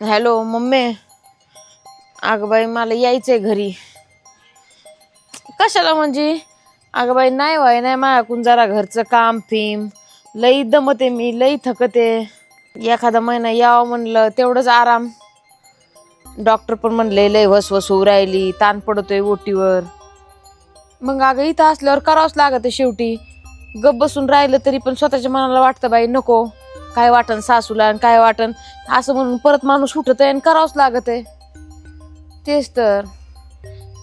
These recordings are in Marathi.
Hello mummy. अगं बाई मला यायचंय घरी. कशाला म्हणजे? अगं बाई नाही व्हाय नाही माझ्याकून जरा घरचं काम फिम. लई दमते मी लई थकते. एखादा महिना यावं म्हणलं तेवढंच आराम. डॉक्टर पण म्हणले लई वस वस होऊ राहिली ताण पडतोय ओटीवर. मग अगं इथं असल्यावर करावंच लागत शेवटी. गप बसून राहिलं तरी पण स्वतःच्या मनाला वाटतं बाई नको. काय वाटन सासूला आणि काय वाटन? असं म्हणून परत माणूस उठत आहे आणि करावंच लागत आहे. तेच तर.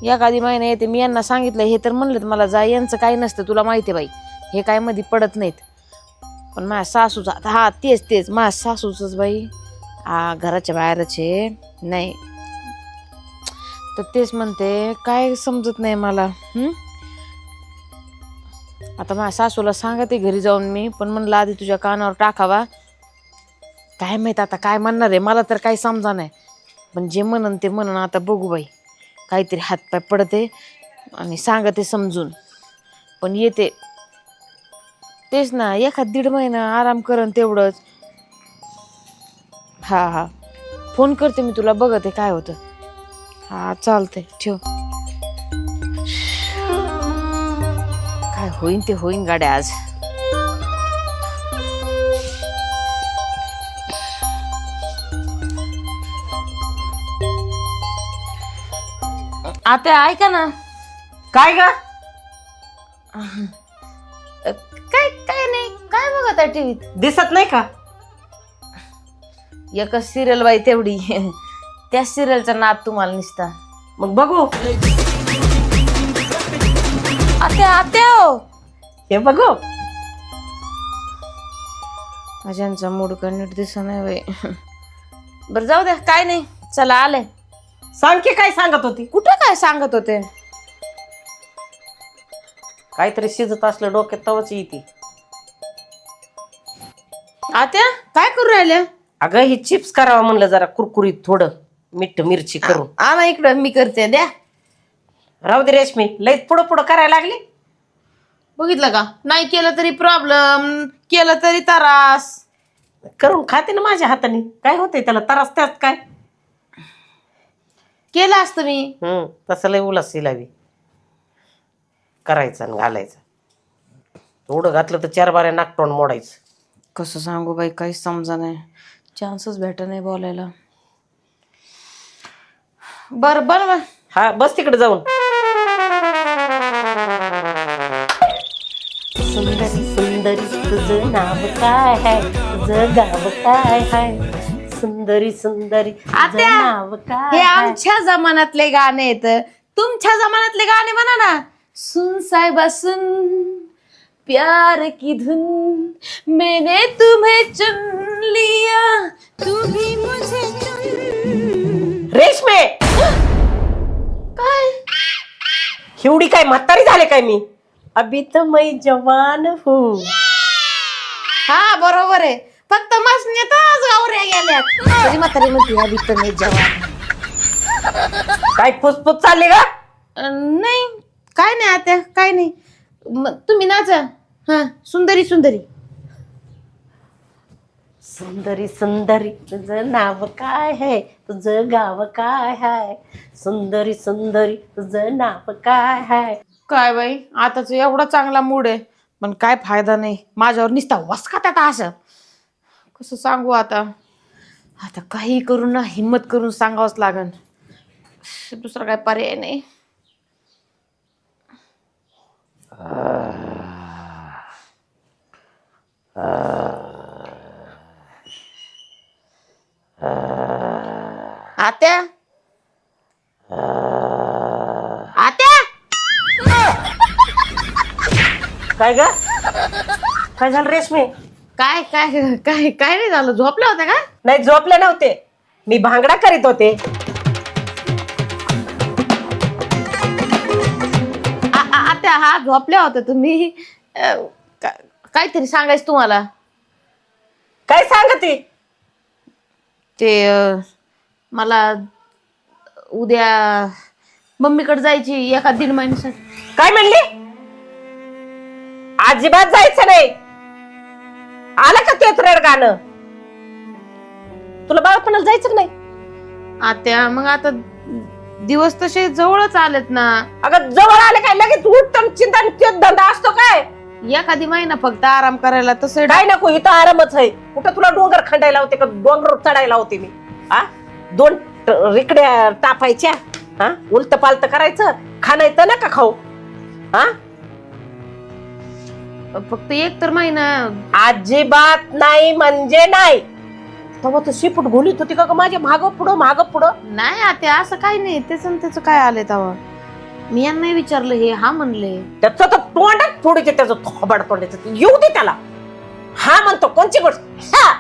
एखादी महिना येते मी यांना सांगितलं हे तर म्हणलं मला जा यांचं काही नसतं तुला माहिती आहे बाई हे काय मध्ये पडत नाहीत. पण माझ्या सासूचा आता हा तेच तेच माझ्या सासूचंच बाई आ घराच्या बाहेरच आहे नाही. तर तेच म्हणते काय समजत नाही मला आता माझ्या सासूला सांगते घरी जाऊन मी पण म्हणलं आधी तुझ्या कानावर टाकावा काय माहीत आता काय म्हणणार आहे? मला तर काही समजा नाही. पण जे म्हणन ते म्हणन. आता बघू बाई. काहीतरी हातपाय पडते आणि सांगते समजून. पण येते. तेच ना एखाद दीड महिना आराम करन तेवढंच. हा हा. फोन करते मी तुला बघते काय होतं. हा चालतंय. ठेव. काय होईन ते होईन गाड्या आज. आता ऐका ना. काय ग? काय काय नाही काय बघत आहे टीव्हीत? दिसत नाही का? एकच सिरियल बाई तेवढी. त्या सिरियलचा नाद तुम्हाला निसता. मग बघू. आत्या आत्या हो. हे बघू. माझ्यांचा मूड का नीट दिसत नाही बाई. बरं जाऊ द्या काय नाही. चला आले सांग की काय सांगत होती? कुठं काय सांगत होते? काहीतरी शिजत असलं डोक्यात तवच येते. आत्या काय करू राहिल्या? अगं ही चिप्स करावं म्हणलं जरा कुरकुरीत थोडं मीठ मिरची करून. आणा इकडं मी करते द्या. राहू दे रेशमी लई पुढं पुढं करायला लागली. बघितलं का? नाही केलं तरी प्रॉब्लेम केलं तरी त्रास. करून खाते ना माझ्या हाताने. काय होतंय त्याला? त्रास त्यात काय? केलं असतं मी. हम्म तसं लय उलास लावी करायचं आणि घालायचं. थोडं घातलं तर चार बाऱ्या नाकटोंड मोडायचं. कसं सांगू बाई काहीच समजा नाही. चान्सच भेट नाही बोलायला. बर बर बर. हा बस तिकडे जाऊन. सुंदरी सुंदरी तुझं नाव काय आहे? तुझं गाव काय आहे? सुंदरी सुंदरी. आत्या, काय हे? आमच्या जमान्यातले गाणे आहेत. तुमच्या जमान्यातले गाणे म्हणा ना. सुन साहेबा सुन प्यार की धुन मैंने तुम्हें चुन लिया तू भी मुझे चुन। रेशमे! काय? एवढी काय म्हातारी झाले काय मी? अभी तर मैं जवान हूँ. हा बरोबर आहे. फक्त मसण्यातच गावऱ्या गेल्यात. तरी म्हातारी म्हणते नाही जवान काय फुसफुस चालली का नाही काय नाही आता काय नाही. म- तुम्ही नाचा. हा सुंदरी सुंदरी. सुंदरी सुंदरी तुझं नाव काय है तुझं गाव काय है सुंदरी सुंदरी तुझं नाव काय है काय बाई आताच एवढा चांगला मूड आहे पण काय फायदा नाही. माझ्यावर निसता वसकात आता असं. कसं सांगू आता आता काही करून ना हिंमत करून सांगावंच लागन दुसरा काय पर्याय नाही आत्या आत्या काय ग काय झालं रेशमी काय काय काय काय नाही झालं? झोपल्या होत्या का? नाही झोपले नव्हते. मी भांगडा करीत होते. आ- आ- आत्या हा झोपल्या होत्या तुम्ही. अं, का- काहीतरी सांगायचं तुम्हाला. काय सांगते? ते अं, मला उद्या मम्मीकडे जायची एका दीड महिन्यासाठी. काय म्हणली? अजिबात जायचं नाही. आलं का ते रड गाणं? तुला बाळपणाला जायचं का नाही? आत्या मग आता दिवस तसे जवळच आलेत ना. अगं जवळ आले काय? लगेच उठतं चिंता तेच धंदा असतो काय? एखादी महिना फक्त आराम करायला तसं काय नको इथं आरामच आहे. कुठं तुला डोंगर खंडायला होते का? डोंगर चढायला होते मी. हा दोन ट- रिकड्या तापायच्या हा उलत पालत करायचं. खाणायचं ना का खाऊ? हा फक्त एक तर महिना अजिबात नाही म्हणजे नाही. तेव्हा तू शिपूट घोलीत होती का ग माझ्या माग पुढं माग पुढं? नाही आत्या असं काही नाही. त्याच त्याचं काय आलंय तेव्हा? मी यांना विचारलं हे हा म्हणले. त्याचं तर तोंडात थोडीचे त्याचं थोबाड तोंडाचं येऊ दे त्याला. हा म्हणतो कोणची गोष्ट? हा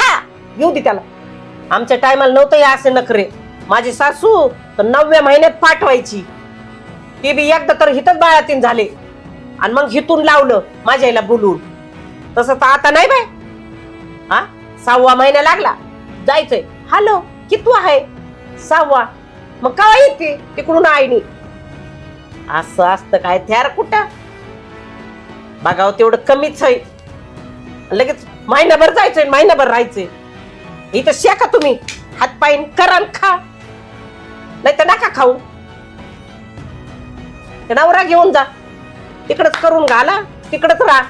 हा येऊ दे त्याला. आमच्या टायमाला नव्हतं हे असे नखरे. माझी सासू तर नवव्या महिन्यात पाठवायची. ती बी एकदा तर हिथच बाळातीन झाले. आणि मग हिथून लावलं माझ्या आईला बोलून. तसं तर आता नाही बाय हा? सहावा महिना लागला. जायचंय. हॅलो कितवा आहे? सहावा. मग का येते? तिकडून आईनी. असं असतं काय? थ्यार कुठं? बघाव तेवढं कमीच आहे. लगेच महिनाभर जायचंय महिनाभर राहायचंय. इथं शेका तुम्ही. हात पायन करा खा. नाही तर नका खाऊ. नवरा घेऊन जा. तिकडच करून घाला तिकडच राहा.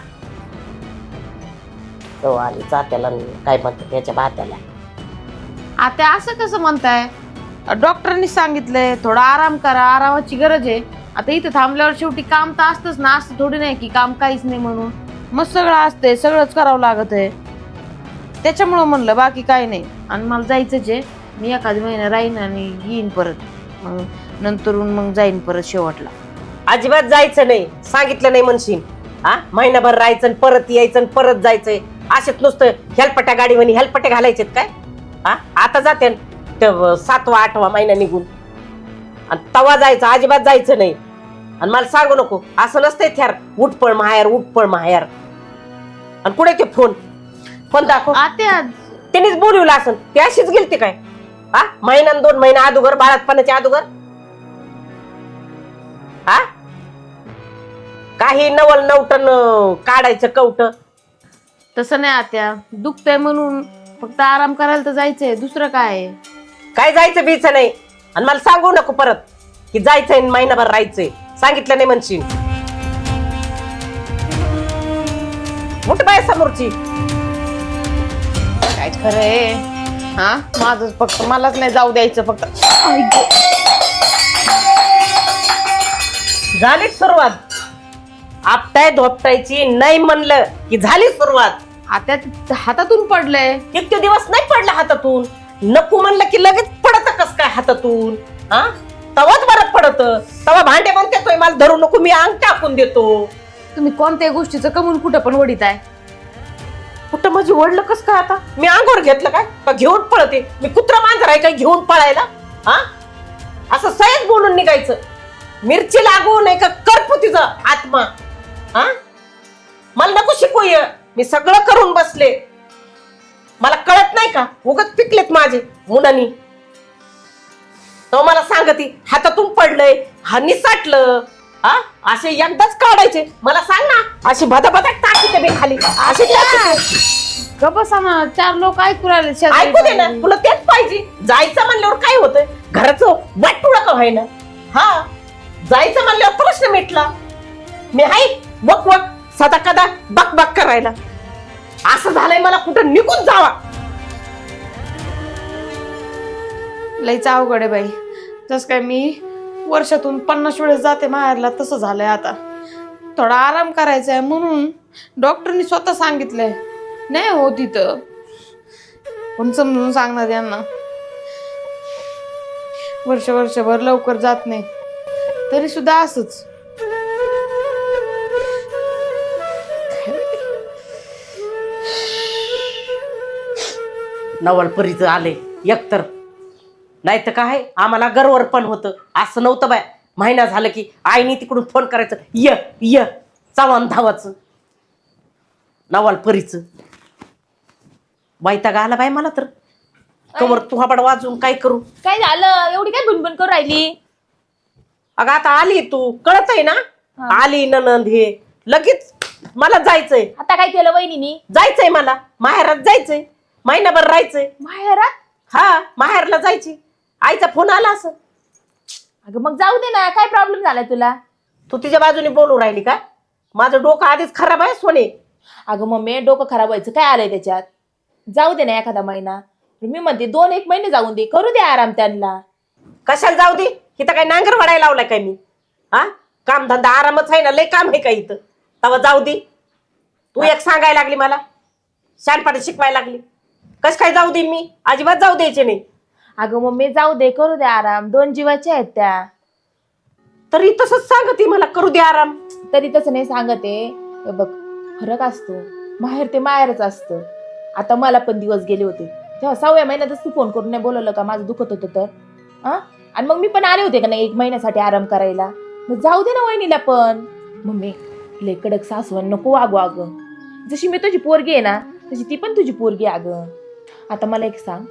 तो आली चात्याला काय म्हणतात त्याच्या भात्याला. आता असं कसं म्हणताय? डॉक्टरांनी सांगितलंय थोडा आराम करा आरामाची गरज आहे. आता इथे थांबल्यावर शेवटी काम तर असतंच ना असं थोडी नाही की काम काहीच नाही म्हणून. मग सगळं असतंय सगळंच करावं लागत आहे. त्याच्यामुळं म्हणलं बाकी काही नाही. आणि मला जायचंच आहे. मी एखादी महिना राहीन आणि येईन परत. मग नंतरून मग जाईन परत शेवटला. अजिबात जायचं नाही. सांगितलं नाही म्हणशील. हा महिनाभर राहायचं आणि परत यायचं आणि परत जायचंय. असेच नुसतं हेलपट्या गाडीवर हेलपट्या घालायचेत काय? हा आता जाते. सातवा आठवा महिना निघून. आणि तवा जायचं अजिबात जायचं नाही. आणि मला सांगू नको. असं नसतंय थ्यार उठपळ माहेर उठपळ माहेर. आणि कुठे ते फोन? फोन दाखव. आत्या. त्यांनीच बोलवलं असं ते अशीच गेलते काय? हा महिना दोन महिना अगोदर बाळातपणाच्या अगोदर हा काही नवल नवटन काढायचं कवट. तसं नाही आत्या. दुखतंय म्हणून फक्त आराम करायला तर जायचंय. दुसरं काय आहे? काय जायचं बीचं नाही. आणि मला सांगू नको परत की जायचंय आणि महिनाभर राहायचंय. सांगितलं नाही म्हणशील. मोठ बाय समोरची. काय खरंय? हा? माझं फक्त मलाच नाही जाऊ द्यायचं फक्त. झाली सुरुवात. आपटाय धोपटायची नाही म्हणलं की झाली सुरुवात. आता हातातून पडलंय. किती दिवस नाही पडला हातातून. नको म्हणलं की लगेच पडत कस काय हातातून? हा? तवाच बरं पडत. तवा भांडे पण देतोय मला धरू नको मी अंग टाकून देतो. तुम्ही कोणत्याही गोष्टीचं कमून कुठं पण वडीत आहे कुठं माझी ओढलं कस काय आता? मी अंगावर घेतलं काय? का घेऊन पळते? मी कुत्रा मांजर आहे काय घेऊन पळायला? हा? असं सहज बोलून निघायचं. मिरची लागू नाही का करपू तिचं आत्मा? हा? मला नको शिकू ये मी सगळं करून बसले. मला कळत नाही का? उगत पिकलेत माझे मुलांनी तो मला सांगती हातातून पडलंय हा निसाटलं हा? असे एकदाच काढायचे. मला सांग ना अशी भदा भदा टाकीते मी खाली. बसा ना चार लोक ऐकू राहिले शेजारी ऐकू दे ना पाजारी. तुला तेच पाहिजे. जायचं म्हणल्यावर काय होतंय? घराचं वाटुळं का व्हायना? हा? जायचं म्हणल्यावर प्रश्न मिटला. मी हाय बक बक सदा कदा बक बक करायला. असं झालंय मला कुठं निघून जावा. लईच अवघड आहे बाई. जस काय मी वर्षातून पन्नास वेळेस जाते माहेरला तसं झालंय आता. थोडा आराम करायचा आहे म्हणून डॉक्टरनी स्वतः सांगितलंय. नाही हो तिथं. पण समजून सांगणार यांना? वर्ष वर्षभर लवकर जात नाही. तरी सुद्धा असच. नवलपरीचं आले एकतर. नाही तर काय? आम्हाला गर्वर पण होतं. असं नव्हतं बाय. महिना झालं की आईने तिकडून फोन करायचं य य. चव्हाण धावाचं. नवलपरीचं. वैताग आला बाय मला तर. कवर तुहाबड वाजून काय करू? काय झालं? एवढी काय बुनबुन करू राहिली? अगं आता आली तू. कळत आहे ना? आली ननंद हे. लगेच मला जायचंय. आता काय केलं वहिनीनी? जायचंय मला. माहेरात जायचंय. महिनाभर राहायचंय. माहेरात? हा माहेरला जायची. आईचा फोन आला असं. अगं मग जाऊ दे ना काय प्रॉब्लेम झालाय तुला? तू तिच्या बाजूने बोलू राहिली का? माझं डोकं आधीच खराब आहे सोने. अगं मम्मी डोकं खराब व्हायचं काय आलंय त्याच्यात? जाऊ दे ना एखादा महिना. मी म्हणते दोन एक महिने जाऊन दे करू दे आराम त्यांना. कशाला जाऊ दे? इथं काय नांगर वाढायला लावलाय काय मी? हा? काम धंदा आरामच आहे ना लय काम आहे का इथं? तेव्हा जाऊ दे. तू एक सांगायला लागली मला. शानपाटी शिकवायला लागली. कस काय जाऊ दे मी? अजिबात जाऊ द्यायचे नाही. अगं मम्मी जाऊ दे करू दे आराम. दोन जीवाच्या आहेत त्या. तरी तसंच सांगते मला करू दे आराम. तरी तसं नाही सांगते. हे बघ फरक असतो. माहेर ते माहेरच असतं. आता मला पण दिवस गेले होते. तेव्हा सहाव्या महिन्यातच तू फोन करून नाही बोलवलं का? माझं दुखत होतं तर. हा? आणि मग मी पण आले होते का नाही एक महिन्यासाठी आराम करायला? मग जाऊ दे ना वहिनीला पण. मम्मी लय कडक सासवण नको वागू अगं. जशी मी तुझी पोरगी आहे ना तशी ती पण तुझी पोरगी आहे अगं. आता मला एक सांग.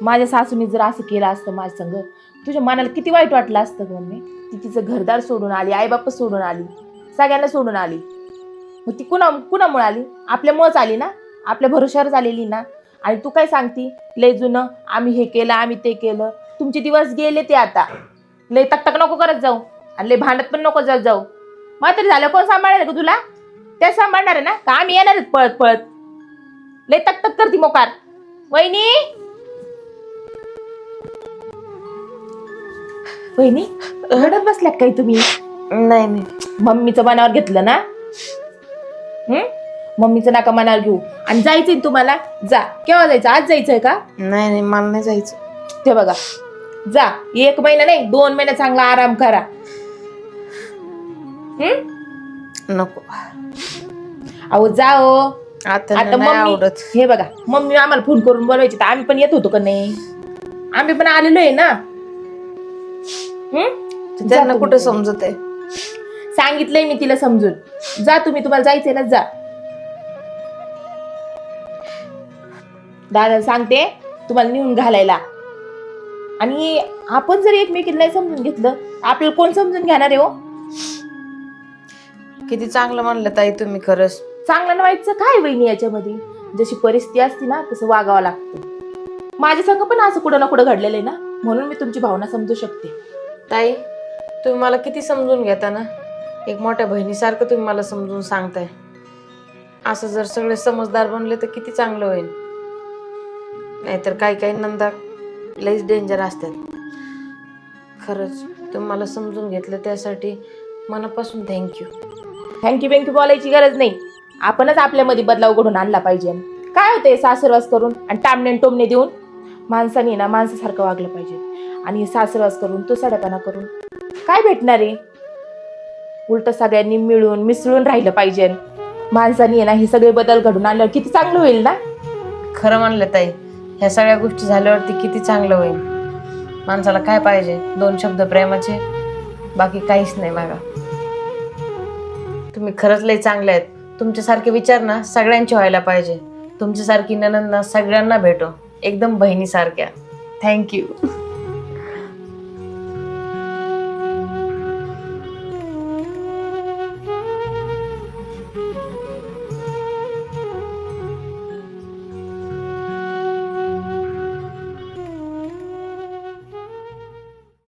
माझ्या सासूने जर असं केलं असतं माझ्या संग तुझ्या मनाला किती वाईट वाटलं असतं गं मम्मी? ती तिचं घरदार सोडून आली आईबाप सोडून आली सगळ्यांना सोडून आली. मग ती कुणा कुणामुळे आली? आपल्यामुळेच आली ना? आपल्या भरोश्यावरच आलेली ना? आणि तू काय सांगती? लय जुनं आम्ही हे केलं आम्ही ते केलं. तुमचे दिवस गेले ते आता. लय तक नको करत जाऊ. आणि लय भांडत पण नको जात जाऊ. मग तरी झालं कोण सांभाळणार का तुला? त्या सांभाळणार आहे ना? का आम्ही येणार आहेत पळत पळत लय तक तक करती मोकार. वहिनी? वहिनी रडत बसल्यात काही तुम्ही? नाही नाही. मम्मीचं मनावर घेतलं ना? मम्मीचं नाका मनावर घेऊ. आणि जायचंय ना तुम्हाला? जा. केव्हा जायचं? आज जायचंय का? नाही नाही मला नाही जायचं. ते बघा. जा. एक महिना नाही दोन महिना चांगला आराम करा. नको. अहो जा हो. आता आता नाही मम्मी आवडत. हे बघा मम्मी आम्हाला फोन करून बोलवायची तर आम्ही पण येत होतो का नाही? आम्ही पण आलेलो आहे ना. हम्म? जा त्यांना तुम्ही कुठं पण. समजत आहे सांगितलंय मी तिला समजून. जा तुम्ही तुम्हाला जायचंय ना जा. दादा सांगते तुम्हाला नेऊन घालायला. आणि आपण जर एकमेकीला नाही समजून घेतलं आपल्याला कोण समजून घेणार आहे हो? किती चांगलं म्हणलं ताई तुम्ही खरंच. चांगलं ना वाईटचं काय वहिनी याच्यामध्ये? जशी परिस्थिती असते ना तसं वागावं लागतं. माझ्या संग पण असं कुठं ना कुठं घडलेलं आहे ना म्हणून मी तुमची भावना समजू शकते. ताई तुम्ही मला किती समजून घेता ना? एक मोठ्या बहिणीसारखं तुम्ही मला समजून सांगताय. असं जर सगळे समजदार बनले तर किती चांगलं होईल. नाहीतर काही काही नंदा लईच डेंजर असतात. खरंच तुम्ही मला समजून घेतलं त्यासाठी मनापासून थँक्यू थँक्यू बँक्यू बोलायची गरज नाही. आपणच आपल्यामध्ये बदलाव घडून आणला पाहिजे. काय होते सासरवास करून आणि टामणे टोमणे देऊन? माणसाने ना माणसासारखं वागलं पाहिजे. आणि सासरवास करून तो सडपणा करून काय भेटणार आहे? उलट सगळ्यांनी मिळून मिसळून राहिलं पाहिजे. माणसाने आहे ना हे सगळे बदल घडून आणल्यावर किती चांगलं होईल ना? खरं म्हणलं ताई ह्या सगळ्या गोष्टी झाल्यावरती किती चांगलं होईल? माणसाला काय पाहिजे? दोन शब्द प्रेमाचे बाकी काहीच नाही मागा तुम्ही खरंच लई चांगले आहेत. तुमच्यासारखे विचार ना सगळ्यांचे व्हायला पाहिजे. तुमच्यासारखी ननंद ना सगळ्यांना भेटो. एकदम बहिणीसारख्या. थँक्यू